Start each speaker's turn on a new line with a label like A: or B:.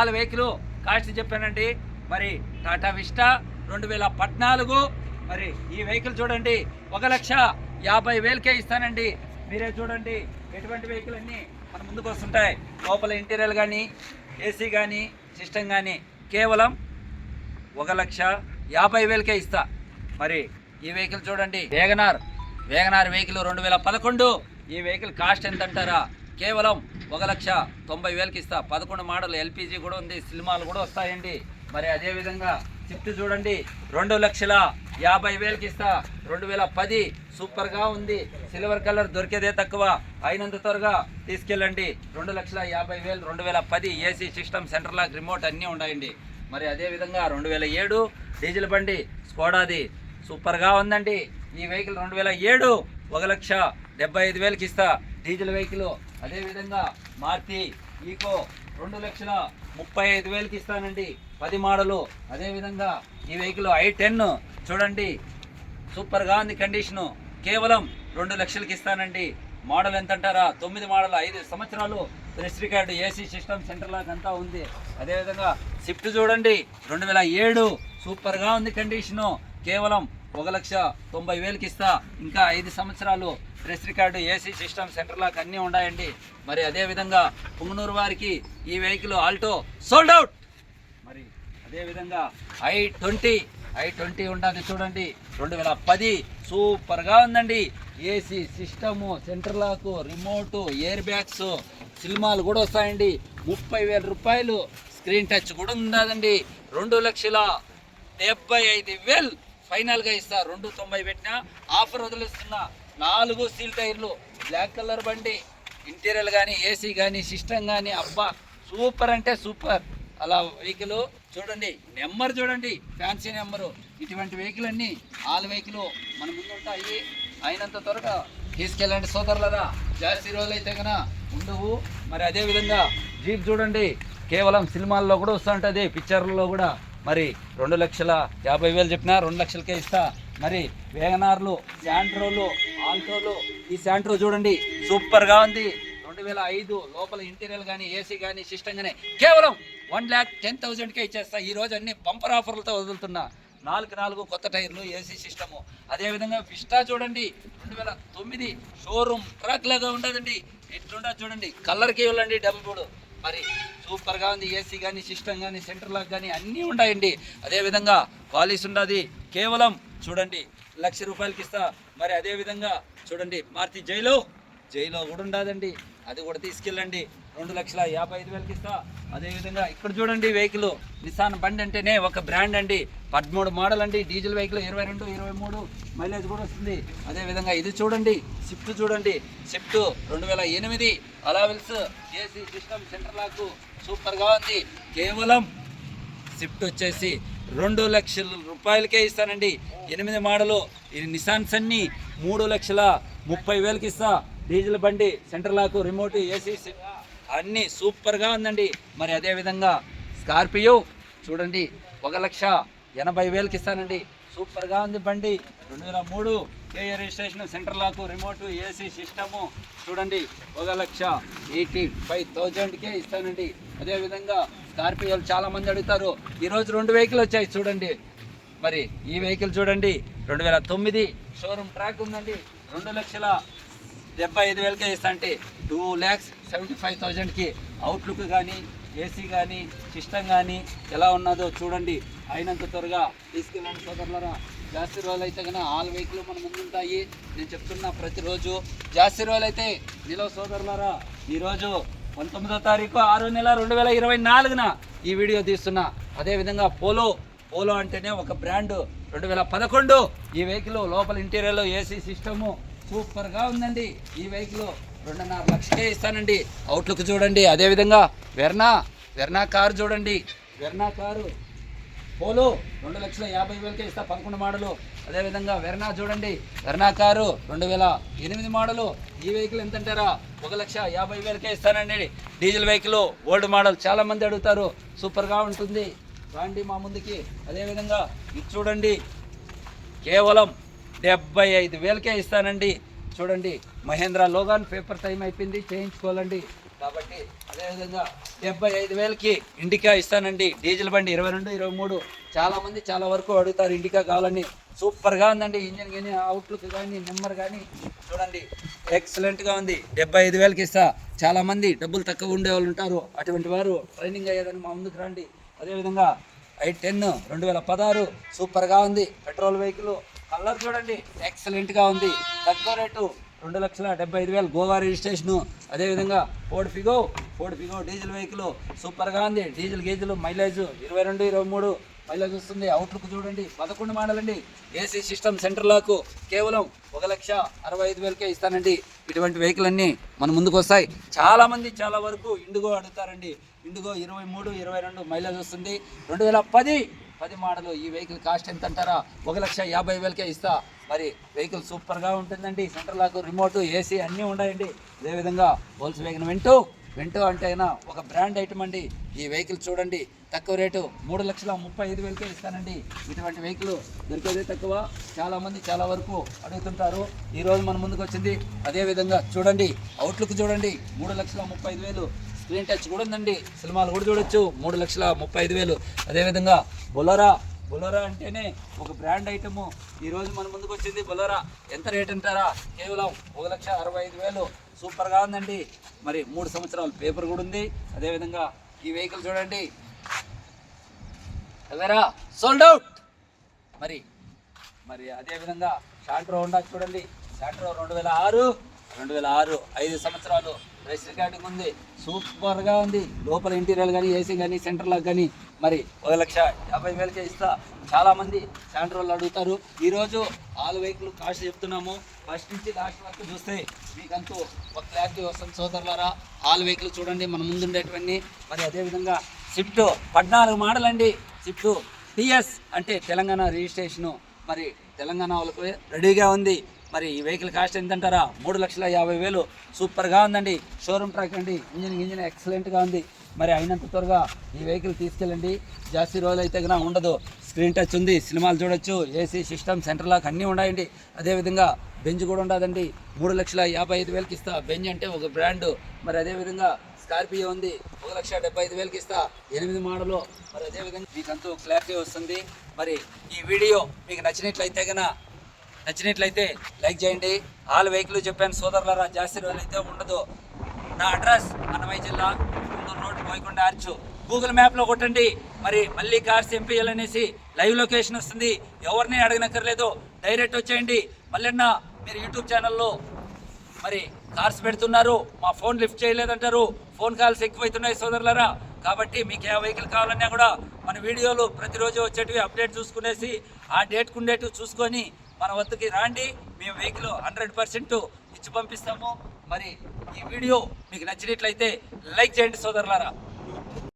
A: నాలుగు vehicle cost చెప్పానండి. మరి టాటా విస్టా రెండు వేల పద్నాలుగు. మరి ఈ వెహికల్ చూడండి ఒక లక్ష యాభై వేలకే ఇస్తానండి. మీరే చూడండి ఎటువంటి వెహికల్ అన్నీ మన ముందుకు వస్తుంటాయి. లోపల ఇంటీరియర్ కానీ ఏసీ కానీ సిస్టమ్ కానీ కేవలం ఒక లక్ష యాభై వేలకే ఇస్తా. మరి ఈ వెహికల్ చూడండి వేగనార్ వేగనార్ వెహికల్ రెండు వేల పదకొండు. ఈ వెహికల్ కాస్ట్ ఎంత అంటారా కేవలం ఒక లక్ష తొంభై వేలకి ఇస్తా. పదకొండు మోడల్ ఎల్పిజి కూడా ఉంది సినిమాలు కూడా వస్తాయండి. మరి అదే విధంగా స్విఫ్ట్ చూడండి. రెండు లక్షల యాభై వేలకి ఇస్తా. రెండు వేల పది సూపర్గా ఉంది. సిల్వర్ కలర్ దొరికేదే తక్కువ. అయినంత త్వరగా తీసుకెళ్ళండి. రెండు లక్షల యాభై వేలు రెండు వేల పది AC system centre lock remote అన్నీ ఉన్నాయండి మరి అదే విధంగా రెండు వేల ఏడు డీజిల్ బండి స్కోడాది సూపర్గా ఉందండి. ఈ వెహికల్ రెండు వేల ఏడు ఒక లక్ష డెబ్బై ఐదు వేలకి ఇస్తా. డీజిల్ వెహికల్ అదేవిధంగా మార్తి ఈకో రెండు లక్షల ముప్పై ఐదు వేలకి ఇస్తానండి. పది మోడలు. అదేవిధంగా ఈ వెహికల్ ఐ టెన్ చూడండి. సూపర్గా ఉంది కండిషను. కేవలం రెండు లక్షలకి ఇస్తానండి. మోడల్ ఎంత అంటారా తొమ్మిది మోడల్ ఐదు సంవత్సరాలు. Press record AC system centre లాగా అంతా ఉంది. అదేవిధంగా స్విఫ్ట్ చూడండి. రెండు వేల ఏడు సూపర్గా ఉంది కండిషను. కేవలం ఒక లక్ష తొంభై వేలకి ఇస్తా. ఇంకా ఐదు సంవత్సరాలు press record AC system centre lock అన్నీ ఉన్నాయండి మరి అదేవిధంగా పుంగనూరు వారికి ఈ వెహికల్ ఆల్టో సోల్డ్ అవుట్. మరి అదేవిధంగా ఐ ట్వంటీ ఐ ట్వంటీ ఉండాలి చూడండి. రెండు వేల పది సూపర్గా ఉందండి. AC system centre lock remote air bags సినిమాలు కూడా వస్తాయండి. ముప్పై వేల రూపాయలు స్క్రీన్ టచ్ కూడా ఉందండి రెండు లక్షల డెబ్బై ఐదు వేలు ఫైనల్గా ఇస్తా. రెండు తొంభై పెట్టిన ఆఫర్ వదిలిస్తున్న. నాలుగు సీల్ టైర్లు బ్లాక్ కలర్ బండి ఇంటీరియర్ కానీ ఏసీ కానీ సిస్టమ్ కానీ అబ్బా సూపర్ అంటే సూపర్. అలా వెహికల్ చూడండి నెంబర్ చూడండి ఫ్యాన్సీ నెంబరు. ఇటువంటి వెహికల్ అన్నీ ఆల్ వెహికల్ మన ముందు ఉంటాయి అయినంత త్వరగా తీసుకెళ్ళండి సోదరులరా. జాస్తి రోజులు అయితే కనుక ఉండవు. మరి అదే విధంగా జీప్ చూడండి కేవలం సినిమాల్లో కూడా వస్తూ ఉంటుంది పిక్చర్లలో కూడా. మరి రెండు లక్షల యాభై వేలు చెప్పినా రెండు లక్షలకే ఇస్తా. మరి వేగనార్లు శాంట్రోలు ఆల్టోలు ఈ శాంట్రో చూడండి సూపర్గా ఉంది. రెండు వేల ఐదు లోపల ఇంటీరియర్ కానీ ఏసీ కానీ సిస్టమ్ కానీ కేవలం వన్ ల్యాక్ టెన్ థౌజండ్కే ఇచ్చేస్తా. ఈ రోజు అన్ని బంపర్ ఆఫర్లతో వదులుతున్నా. నాలుగు నాలుగు కొత్త టైర్లు ఏసీ సిస్టము. అదేవిధంగా విస్టా చూడండి రెండు వేల తొమ్మిది షోరూమ్ ట్రాక్ లాగా ఉండదండి. ఎట్లుండదు చూడండి కలర్కి వెళ్ళండి డబుల్ బోర్డు. మరి సూపర్గా ఉంది ఏసీ కానీ సిస్టమ్ కానీ సెంటర్ లాక్ కానీ అన్నీ ఉన్నాయండి. అదేవిధంగా పాలిస్ ఉండదు కేవలం చూడండి లక్ష రూపాయలకి ఇస్తా. మరి అదేవిధంగా చూడండి మారుతి జైలో జైలో కూడా ఉండదండి. అది కూడా తీసుకెళ్ళండి. రెండు లక్షల యాభై ఐదు వేలకి ఇస్తా. అదేవిధంగా ఇక్కడ చూడండి వెహికల్. నిసాన్ బండి అంటేనే ఒక బ్రాండ్ అండి. పదమూడు మోడల్ అండి డీజిల్ వెహికల్ ఇరవై రెండు ఇరవై మూడు మైలేజ్ కూడా వస్తుంది. అదేవిధంగా ఇది చూడండి స్విఫ్ట్ చూడండి. స్విఫ్ట్ రెండు వేల ఎనిమిది alloy wheels AC system centre lock సూపర్గా ఉంది. కేవలం స్విఫ్ట్ వచ్చేసి రెండు లక్షల రూపాయలకే ఇస్తానండి. ఎనిమిది మోడలు. ఈ నిసాన్స్ అన్ని మూడు లక్షల ముప్పై వేలకి ఇస్తా. డీజిల్ బండి సెంటర్ లాక్ రిమోట్ ఏసీ అన్నీ సూపర్గా ఉందండి. మరి అదేవిధంగా స్కార్పియో చూడండి ఒక లక్ష ఎనభై వేలకి ఇస్తానండి. సూపర్గా ఉంది బండి. రెండు వేల మూడు KA registration centre lock remote AC system చూడండి ఒక లక్ష ఎయిటీ ఫైవ్ థౌజండ్కే ఇస్తానండి. అదేవిధంగా స్కార్పియోలు చాలా మంది అడుగుతారు ఈరోజు రెండు వెహికల్ వచ్చాయి చూడండి. మరి ఈ వెహికల్ చూడండి రెండు వేల తొమ్మిది షోరూమ్ ట్రాక్ ఉందండి. రెండు లక్షల డెబ్బై ఐదు వేలకే ఇస్తా అంటే టూ ల్యాక్స్ సెవెంటీ ఫైవ్ థౌజండ్కి అవుట్లుక్ కానీ ఏసీ కానీ సిస్టమ్ కానీ ఎలా ఉన్నదో చూడండి. అయినంత త్వరగా తీసుకెళ్ళండి సోదరులరా. జాస్తి రోజులు అయితే కన్నా ఆల్ వెహికల్ మన ముందుంటాయి. నేను చెప్తున్నా ప్రతిరోజు జాస్తి రోజులు అయితే నిలవ సోదరులరా. ఈరోజు పంతొమ్మిదో తారీఖు ఆరు నెల రెండు వేల ఇరవై నాలుగున ఈ వీడియో తీస్తున్నా. అదేవిధంగా పోలో పోలో అంటేనే ఒక బ్రాండ్. రెండు వేల పదకొండు ఈ వెహికల్ లోపల ఇంటీరియర్లో ఏసీ సిస్టము సూపర్గా ఉందండి. ఈ వెహికల్ రెండున్నర లక్షకే ఇస్తానండి. అవుట్లుక్ చూడండి. అదేవిధంగా వెర్నా వెర్నా కారు చూడండి. వెర్నా కారు పోలో రెండు లక్షల యాభై వేలకే ఇస్తా పదకొండు మోడలు. అదేవిధంగా వెర్నా చూడండి. వెర్నా కారు రెండు వేల ఎనిమిది మోడలు. ఈ వెహికల్ ఎంత అంటారా ఒక లక్ష యాభై వేలకే ఇస్తానండి. డీజిల్ వెహికల్ ఓల్డ్ మోడల్ చాలామంది అడుగుతారు. సూపర్గా ఉంటుంది. రాండి మా ముందుకి. అదేవిధంగా ఇది చూడండి. కేవలం డెబ్బై ఐదు వేలకే ఇస్తానండి. చూడండి మహేంద్ర లోగాన్ పేపర్ టైం అయిపోయింది చేయించుకోవాలండి. కాబట్టి అదేవిధంగా డెబ్బై ఐదు వేలకి ఇండికా ఇస్తానండి. డీజిల్ బండి ఇరవై రెండు ఇరవై మూడు. చాలామంది చాలా వరకు అడుగుతారు ఇండికా కావాలని. సూపర్గా ఉందండి ఇంజన్ కానీ అవుట్లుక్ కానీ నెంబర్ కానీ చూడండి ఎక్సలెంట్గా ఉంది. డెబ్బై ఐదు వేలకి ఇస్తా. చాలామంది డబ్బులు తక్కువ ఉండే వాళ్ళు ఉంటారు. అటువంటి వారు ట్రైనింగ్ అయ్యేదని మా ముందుకు రండి. అదేవిధంగా ఐ టెన్ రెండు వేల పదహారు. సూపర్గా ఉంది. పెట్రోల్ వెహికల్ కలర్ చూడండి ఎక్సలెంట్గా ఉంది. తక్కువ రేటు రెండు లక్షల డెబ్బై ఐదు వేలు గోవా రిజిస్ట్రేషను. అదేవిధంగా Ford Figo Ford Figo diesel vehicle సూపర్గా ఉంది. డీజిల్ గేజీలు మైలేజ్ ఇరవై రెండు ఇరవై మూడు మైలేజ్ వస్తుంది. అవుట్లుక్ చూడండి పదకొండు మాడలండి. ఏసీ సిస్టమ్ సెంటర్ లాకు కేవలం ఒక లక్ష అరవై ఐదు వేలకే ఇస్తానండి. ఇటువంటి వెహికల్ అన్నీ మన ముందుకు వస్తాయి. చాలామంది చాలా వరకు ఇండుగో అడుగుతారండి. ఇండుగో ఇరవై మూడు ఇరవై రెండు మైలేజ్ వస్తుంది. రెండు వేల పది పది మోడలు ఈ వెహికల్ కాస్ట్ ఎంత అంటారా ఒక లక్ష యాభై వేలకే ఇస్తా. మరి వెహికల్ సూపర్గా ఉంటుందండి. సెంటర్ లాక్ రిమోట్ ఏసీ అన్నీ ఉన్నాయండి. అదేవిధంగా హోల్స్ వేగన్ వింటూ వింటూ అంటే అయినా ఒక బ్రాండ్ ఐటమ్ అండి. ఈ వెహికల్ చూడండి. తక్కువ రేటు మూడు లక్షల ముప్పై ఐదు వేలకే ఇస్తానండి. ఇటువంటి వెహికల్ దొరికేదే తక్కువ. చాలామంది చాలా వరకు అడుగుతుంటారు. ఈరోజు మన ముందుకు వచ్చింది. అదేవిధంగా చూడండి. అవుట్లుక్ చూడండి. మూడు లక్షల ముప్పై ఐదు వేలు. స్క్రీన్ టచ్ కూడా ఉందండి. సినిమాలు కూడా చూడొచ్చు. మూడు లక్షల ముప్పై ఐదు వేలు. అదేవిధంగా బొలరా. బొలరా అంటేనే ఒక బ్రాండ్ ఐటము. ఈరోజు మన ముందుకు వచ్చింది బొలరా. ఎంత రేట్ అంటారా? కేవలం ఒక లక్ష అరవై ఐదు వేలు. సూపర్గా ఉందండి. మరి మూడు సంవత్సరాలు పేపర్ కూడా ఉంది. అదేవిధంగా ఈ వెహికల్ చూడండి. అవెరా సోల్డ్ అవుట్. మరి మరి అదేవిధంగా షాంట్రో హోండా చూడండి. షాంట్రో రెండు వేల ఆరు. రెండు వేల ఆరు ఐదు సంవత్సరాలు రేస్ రికార్డింగ్ ఉంది. సూపర్గా ఉంది. లోపల ఇంటీరియర్ కానీ ఏసీ కానీ సెంటర్ లాక్ కానీ మరి ఒక లక్ష యాభై వేలకే ఇస్తా చాలామంది శాంట్రోళ్ళు అడుగుతారు. ఈరోజు ఆల్ వెహికల్ కాస్ట్ చెప్తున్నాము. ఫస్ట్ నుంచి లాస్ట్ వరకు చూస్తే మీకంతూ ఒక క్లారిటీ వస్తుంది సోదరులారా. ఆల్ వెహికల్ చూడండి మన ముందుండేటువంటి మరి అదేవిధంగా స్విఫ్ట్ పద్నాలుగు మోడల్ అండి స్విఫ్ట్ టిఎస్ అంటే తెలంగాణ రిజిస్ట్రేషను. మరి తెలంగాణ వాళ్ళకు రెడీగా ఉంది. మరి ఈ వెహికల్ కాస్ట్ ఎంతంటారా? మూడు లక్షల యాభై వేలు. సూపర్గా ఉందండి. షోరూమ్ ట్రాక్ అండి. ఇంజిన్ ఇంజిన్ ఎక్సలెంట్గా ఉంది. మరి అయినంత త్వరగా ఈ వెహికల్ తీసుకెళ్ళండి. జాస్తి రోజులు అయితే కన్నా ఉండదు. స్క్రీన్ టచ్ ఉంది. సినిమాలు చూడొచ్చు. ఏసీ సిస్టమ్ సెంటర్ లాక్ అన్నీ ఉన్నాయండి. అదేవిధంగా బెంజ్ కూడా ఉండదండి. మూడు లక్షల యాభై ఐదు వేలకి ఇస్తా. బెంజ్ అంటే ఒక బ్రాండ్. మరి అదేవిధంగా స్కార్పియో ఉంది. ఒక లక్ష డెబ్బై ఐదు వేలకి ఇస్తా. ఎనిమిది మోడలు. మరి అదేవిధంగా మీకంతా క్లారిటీ వస్తుంది. మరి ఈ వీడియో మీకు నచ్చినట్లయితే కనుక నచ్చినట్లయితే లైక్ చేయండి. ఆల్ వెహికల్ చెప్పాను సోదరులరా జాస్తి రోజులు అయితే ఉండదు. నా అడ్రస్ అన్నమయ్య జిల్లా గుంటూరు రోడ్ పోయకుండా ఆర్చు గూగుల్ మ్యాప్లో కొట్టండి. మరి మళ్ళీ కార్స్ ఎంపీఎల్ అనేసి లైవ్ లొకేషన్ వస్తుంది. ఎవరిని అడగనక్కర్లేదు. డైరెక్ట్ వచ్చేయండి. మళ్ళీ మీరు యూట్యూబ్ ఛానల్లో మరి కార్స్ పెడుతున్నారు. మా ఫోన్ లిఫ్ట్ చేయలేదంటారు. ఫోన్ కాల్స్ ఎక్కువైతున్నాయి సోదరులరా. కాబట్టి మీకు ఏ వెహికల్ కావాలన్నా కూడా మన వీడియోలు ప్రతిరోజు వచ్చేటివి అప్డేట్ చూసుకునేసి ఆ డేట్కు ఉండేటివి చూసుకొని మన వద్దకి రాండి. మేము వెహికల్ హండ్రెడ్ పర్సెంట్ ఇచ్చి పంపిస్తాము. మరి ఈ వీడియో మీకు నచ్చినట్లయితే లైక్ చేయండి సోదరులారా.